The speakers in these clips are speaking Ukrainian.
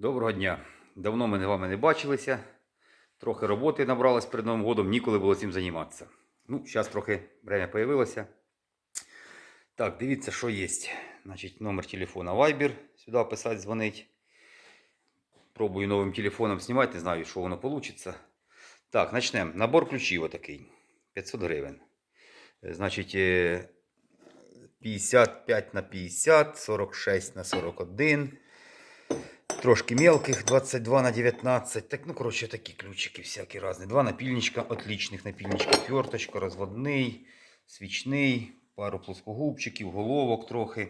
Доброго дня. Давно ми з вами не бачилися. Трохи роботи набралось перед Новим годом, ніколи було цим займатися. Ну, зараз трохи время появилося. Так, дивіться, що є. Значить, номер телефона Viber. Сюди писати, дзвонить. Пробую новим телефоном знімати, не знаю, що воно вийде. Так, почнемо. Набор ключів отакий. 500 гривень. Е, Значить, е, 55 на 50, 46 на 41. Трошки мелких, 22 на 19. Так, ну, коротше, такі ключики всякі різні. Два напільничка, отличних напільничка, ферточка, розводний, свічний, пару плоскогубчиків, головок трохи.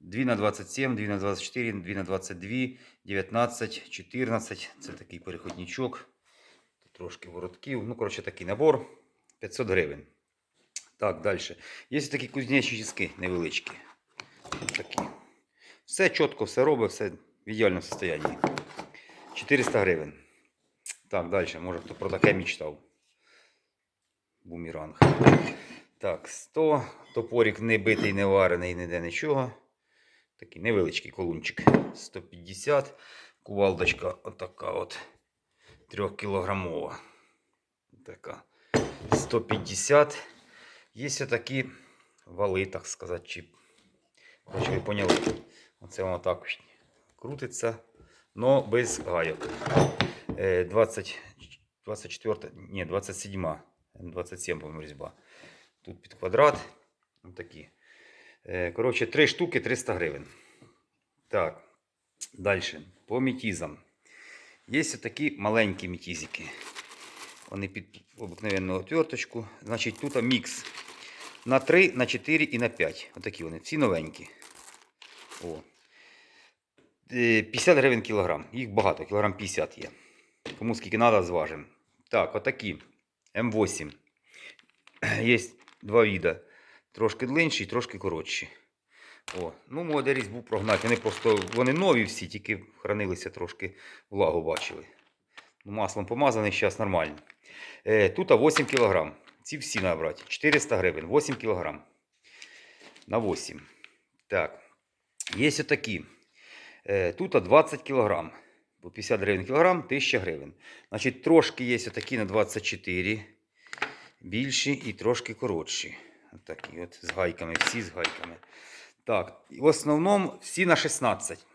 2 на 27, 2 на 24, 2 на 22, 19, 14. Це такий переходничок. Трошки воротків. Ну, коротше, такий набор. 500 гривень. Так, далі. Є такі кузнечі тіски невеличкі. Такі. Все чітко, все робить, все в ідеальному стані. 400 гривень. Так, далі. Може хто про таке мечтав. Бумеранг. Так, 100. Топорик не битий, не варений, ніде нічого. Такий невеличкий колунчик. 150. Кувалдочка отака от. 3 кілограмова. Така. 150. Є такі вали, так сказати, чи. Короче, ви поняли. Оце воно так крутиться, но без гайок. Е, 20, 24, ні, 27, 27, по-моєму, різьба. Тут під квадрат. Такі. Е, Коротше, 3 штуки 300 гривень. Так, далі. По мітізам. Є такі маленькі мітізики. Вони під обикновенну отверточку. Значить, тут мікс на 3, на 4 і на 5. Отакі вони, всі новенькі. О. Е, 50 гривень кілограм. Їх багато, кілограм 50 є. Кому скільки треба, зважимо. Так, отакі. М8. Є два віда. Трошки длинші, трошки коротші. О, ну, молодерість був прогнати. Вони просто вони нові всі, тільки хранилися трошки влагу бачили. Ну, Маслом помазаний, зараз нормально. Е, тут 8 кг. Ці всі набрати. 400 гривень. 8 кг. На 8. Так. Є отакі. Е, Тут 20 кг. По 50 гривень кілограм, 1000 гривень. Значить, трошки є отакі на 24. Більші і трошки коротші. Отакі от з гайками, всі з гайками. Так, в основному всі на 16.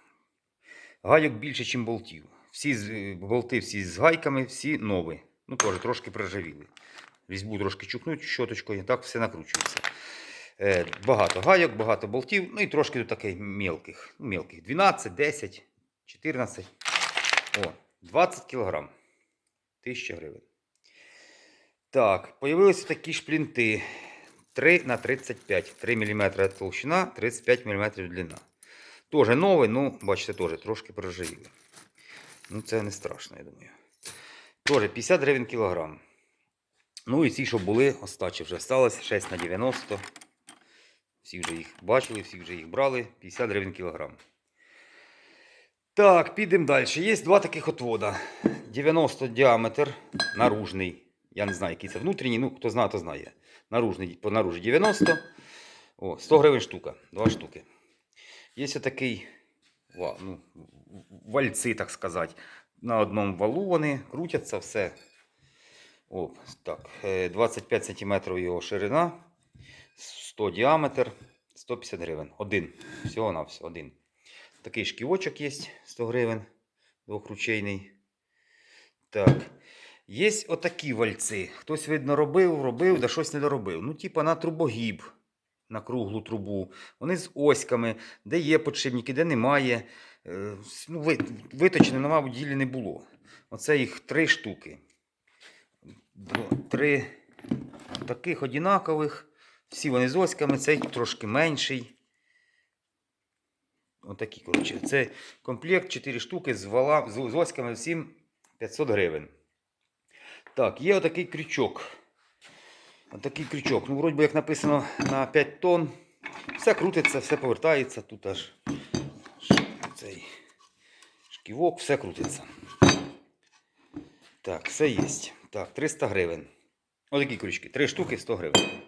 Гайок більше, ніж болтів. Всі з- болти всі з гайками, всі нові. Ну, теж трошки проржавіли. Різьбу трошки чухнуть щоточкою, так все накручується. Е, багато гайок, багато болтів, ну і трошки тут таких мелких. Ну, мелких. 12, 10, 14. О, 20 кг. 1000 гривень. Так, появилися такі шплінти. 3 на 35. 3 мм толщина, 35 мм длина. Тоже новий, ну, бачите, теж трошки проржавіли. Ну, це не страшно, я думаю. Тоже 50 гривень кілограм. Ну і ці, що були, остачі вже сталося 6 на 90. Всі вже їх бачили, всі вже їх брали. 50 гривень кілограм. Так, підемо далі. Є два таких отвода. 90 діаметр, наружний. Я не знаю, який це внутрішній, ну хто знає, то знає. Наружний, по наружі 90. О, 100 гривень штука. Два штуки. Є такий ну, вальці, так сказати. На одному валу вони крутяться все. О, так, е, 25 см його ширина, 100 діаметр, 150 гривень. Один. Всього на все, один. Такий шківочок є 100 гривень, двохручейний. Так. Є отакі вальці. Хтось, видно, робив, робив, да щось не доробив. Ну, типа на трубогіб, на круглу трубу. Вони з оськами, де є подшипники, де немає. Е, Ну, ви- виточено, на мабуть, ділі не було. Оце їх три штуки. Три таких однакових. Всі вони з оськами, цей трошки менший. Отакі, коротше. Це комплект 4 штуки з, вала, з, оськами всім 500 гривень. Так, є отакий крючок. Отакий крючок. Ну, вроді як написано на 5 тонн. Все крутиться, все повертається. Тут аж цей шківок, все крутиться. Так, все є. Так, 300 гривень. Отакі крючки. Три штуки 100 гривень.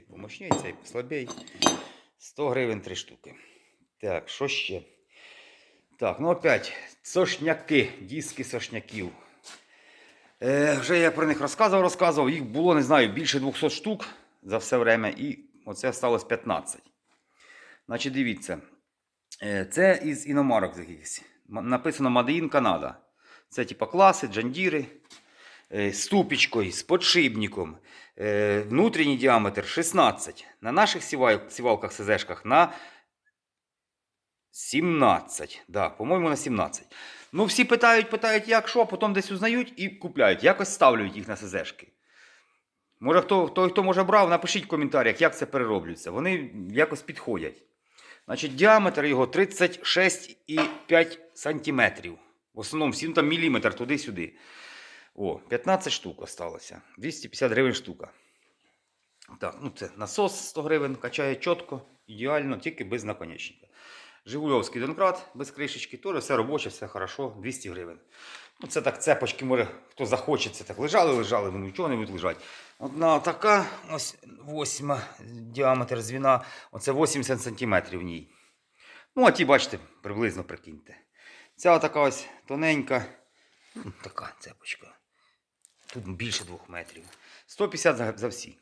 Цей помощній, цей послабій. 100 гривень три штуки. Так, що ще? Так, ну опять сошняки, диски сошняків. Е, вже я про них розказував, розказував. Їх було, не знаю, більше 200 штук за все время, і оце сталося 15. Значить, дивіться. Е, Це із іномарок якихось. Написано in Canada. Це типа класи, джандіри, е, з тупічкою, з подшипником. Е, Внутрішній діаметр 16. На наших сівалках СЗшках на 17. Да, по-моєму, на 17. Ну, всі питають, питають, як що, а потім десь узнають і купляють. Якось ставлюють їх на СЗшки. Може, хто, хто, хто може брав, напишіть в коментарях, як це перероблюється. Вони якось підходять. Значить, діаметр його 36,5 см. В основному всі ну, там міліметр туди-сюди. О, 15 штук осталося. 250 гривень штука. Так, ну це насос 100 гривень, качає чітко, ідеально, тільки без наконечника. Жигульовський донкрат без кришечки, теж все робоче, все хорошо, 200 гривень. Ну, це так цепочки, може, хто захоче, це так лежали, лежали, ну нічого не будуть лежати. Одна така, ось восьма діаметр звіна, оце 80 см в ній. Ну, а ті, бачите, приблизно прикиньте. Ця така ось тоненька, така цепочка. Тут більше 2 метрів. 150 за, за всі.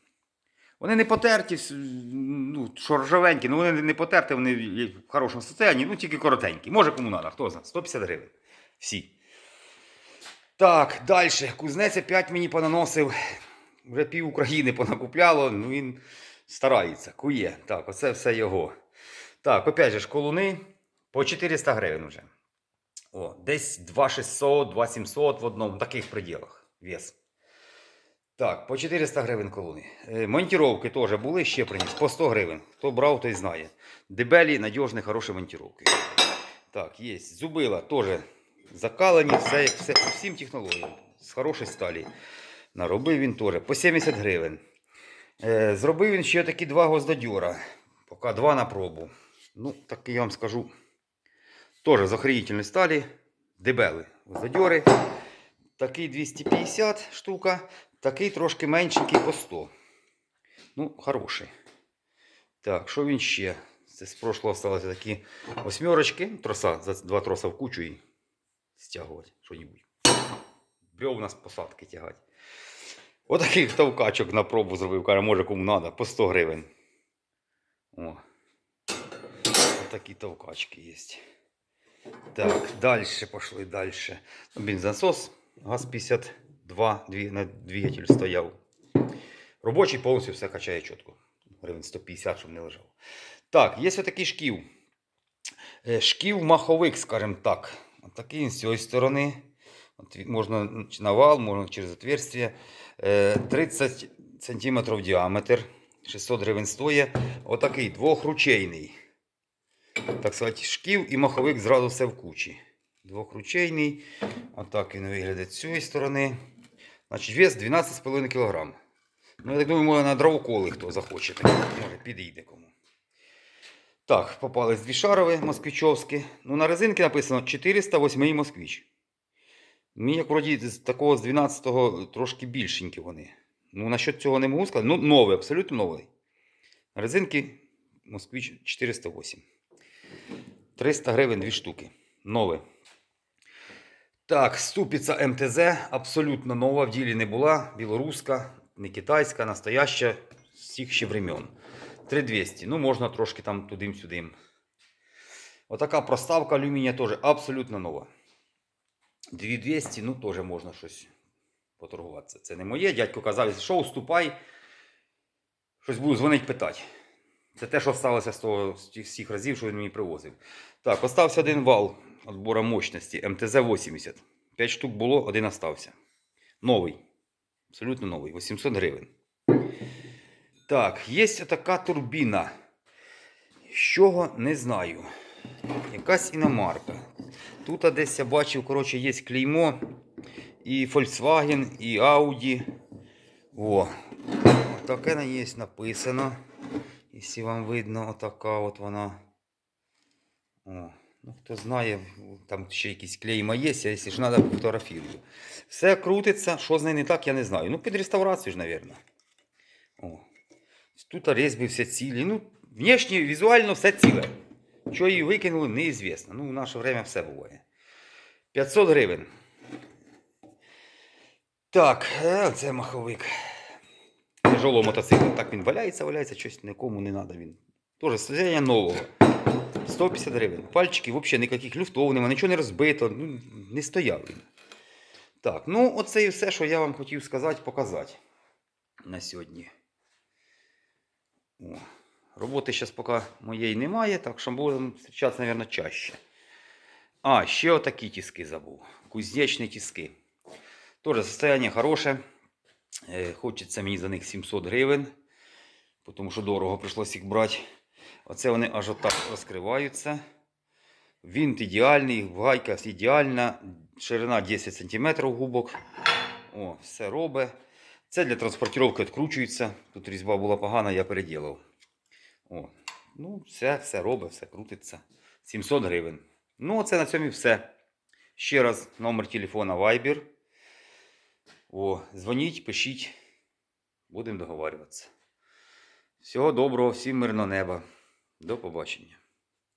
Вони не потерті, ну, що ржавенькі, ну вони не потерті, вони в хорошому стані, ну тільки коротенькі. Може кому надо, хто знає. 150 гривень. Всі. Так, далі. Кузнець опять мені понаносив. Вже пів України понакупляло, ну він старається, кує. Так, оце все його. Так, опять же, колуни по 400 гривень вже. О, десь 2600, 2700 в одному, в таких пределах вес. Так, по 400 гривень колони. Е, Монтіровки теж були, ще приніс. По 100 гривень. Хто брав, той знає. Дебелі, надіжні, хороші монтіровки. Так, є. Зубила теж закалені, все, все, всім технологіям. З хорошої сталі. Наробив він теж по 70 гривень. Е, зробив він ще такі два гвоздодьора. Поки два на пробу. Ну, так я вам скажу. Теж з охренительної сталі. Дебели гвоздодьори. Такий 250 штука, такий трошки меншенький по 100. Ну, хороший. Так, що він ще? Це з прошлого сталося такі восьмерочки. Троса, за два троса в кучу і стягувати що-небудь. Брьов нас посадки тягати. Отакий товкачок на пробу зробив, каже, може кому треба, по 100 гривень. Отакі товкачки є. Так, далі пішли далі. Бензонасос, ГАЗ 52, дві- на двигатель стояв. Робочий повністю все качає чітко. Гривень 150, щоб не лежав. Так, є ось такий шків. Е, Шків маховик, скажімо так. От такий з цієї сторони. От можна на вал, можна через отверстие. Е, 30 см діаметр. 600 гривень стоїть. Отакий двохручейний. Так сказати, шків і маховик зразу все в кучі. Двохручейний. Отак він виглядає з цієї сторони. Значить, вес 12,5 кг. Ну, я так думаю, може на дровоколи хто захоче. так, Може, підійде кому. Так, попались дві шарові москвичовські. Ну, на резинці написано 408 москвич. Мені, як вроді, з такого з 12-го трошки більшенькі вони. Ну, насчет цього не можу сказати. Ну, новий, абсолютно новий. Резинки москвич 408. 300 гривень дві штуки. Нове. Так, ступиця МТЗ абсолютно нова, в ділі не була. Білоруська, не китайська, настояща з всіх ще времен. 3200. Ну, можна трошки там тудим-сюдим. Отака проставка алюмінія теж абсолютно нова. 2200, ну теж можна щось поторгуватися. Це не моє. Дядько казав, що уступай. Щось буду дзвонити питати. Це те, що сталося з того з тих всіх разів, що він мені привозив. Так, остався один вал відбору мощності МТЗ-80. 5 штук було, один остався. Новий. Абсолютно новий. 800 гривень. Так, є така турбіна. З чого не знаю. Якась іномарка. Тут десь я бачив, коротше, є клеймо. І Volkswagen, і Audi. О, таке на є написано. Якщо вам видно, отака от вона. О, ну хто знає, там ще якісь клейма є, якщо ж треба, фотографірую. Все крутиться, що з нею не так, я не знаю. Ну, під реставрацію ж, мабуть. Тут різьби все цілі. Ну, внешне, візуально все ціле. Що її викинули, неізвісно. Ну, в наше время все буває. 500 гривень. Так, е, це маховик. Тяжелого мотоцикла. Так він валяється, валяється, щось нікому не треба. Він. Тоже состояние нового. 150 гривень. Пальчики взагалі ніяких люфтов нема, нічого не розбито, ну, не стояв. Так, ну оце і все, що я вам хотів сказати, показати на сьогодні. О, роботи зараз поки моєї немає, так що будемо зустрічатися, мабуть, чаще. А, ще отакі тіски забув. Кузнечні тіски. Тоже состояние хороше. Е, Хочеться мені за них 700 гривень, тому що дорого прийшлося їх брати. Оце вони аж отак розкриваються. Вінт ідеальний, гайка ідеальна, ширина 10 см губок. О, все робить. Це для транспортировки відкручується. Тут різьба була погана, я переділав. О, ну, все, все робить, все крутиться. 700 гривень. Ну, це на цьому і все. Ще раз номер телефона Viber. О, дзвоніть, пишіть. Будемо договарюватися. Всього доброго, всім мирного неба. До побачення.